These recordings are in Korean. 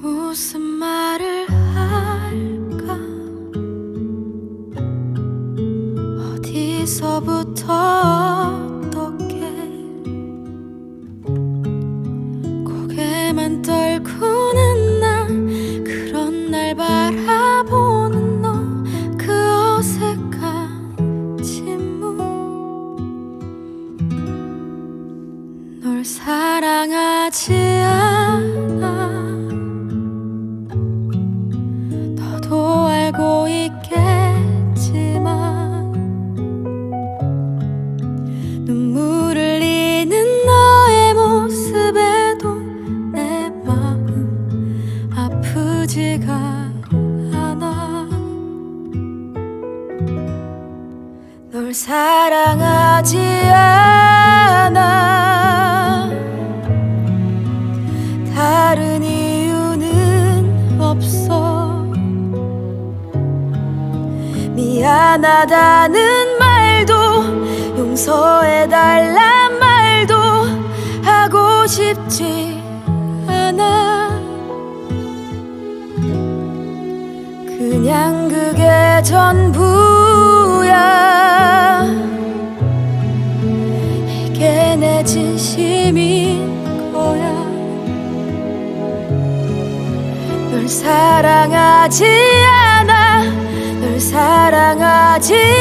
무슨 말을 할까? 어디서부터 사랑하지 않아. 너도 알고 있겠지만 눈물 흘리는 너의 모습에도 내 마음 아프지가 않아. 널 사랑하지 않아 미안하다는 말도 용서해달란 말도 하고 싶지 않아. 그냥 그게 전부야. 이게 내 진심인 거야. 널 사랑하지 않아. 널 사랑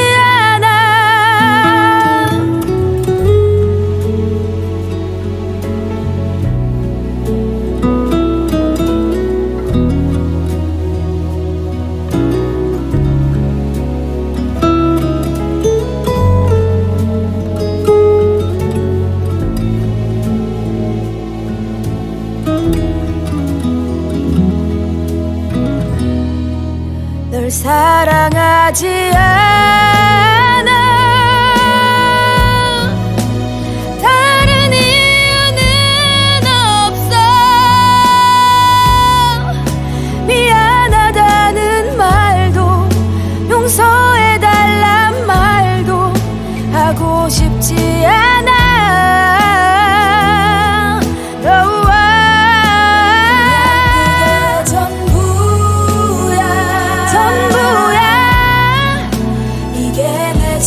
널 사랑하지 않아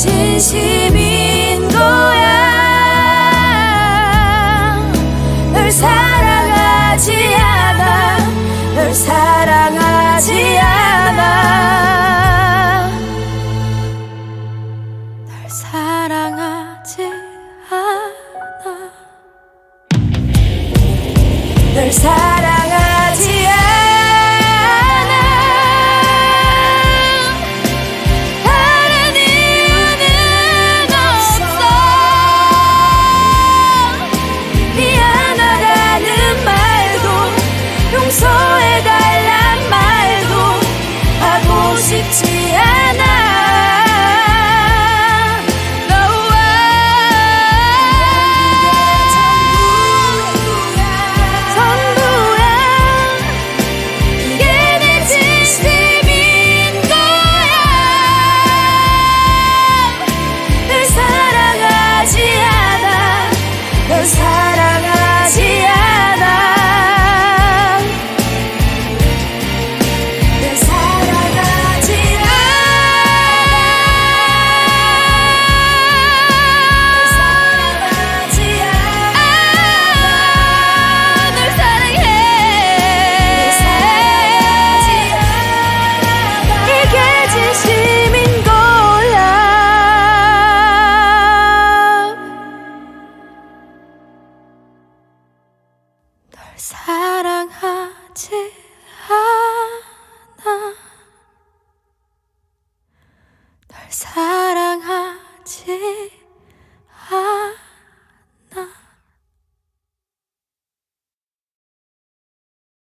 진심인 거야. 널 사랑하지 않아. 널 사랑하지 않아. 널 사랑하지 않아. 널 사랑하지 사랑하지 않아